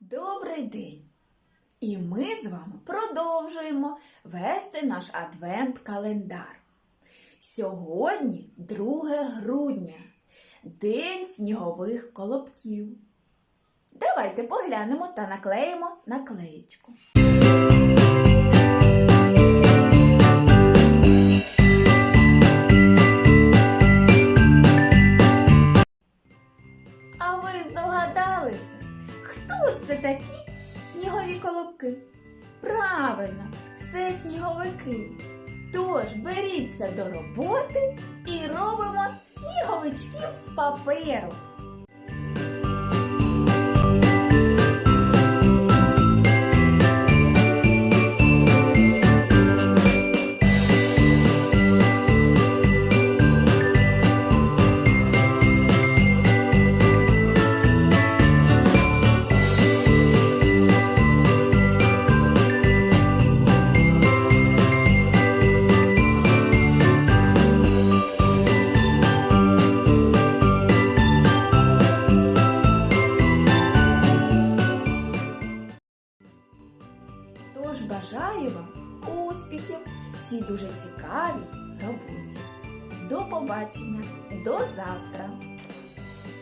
Добрий день! І ми з вами продовжуємо вести наш адвент-календар. Сьогодні 2 грудня, День снігових колобків. Давайте поглянемо та наклеїмо наклеєчку. Хто ж це такі снігові колобки? Правильно, це сніговики. Тож беріться до роботи і робимо сніговичків з паперу. Тож бажаю вам успіхів, всі дуже цікавій роботі. До побачення, до завтра!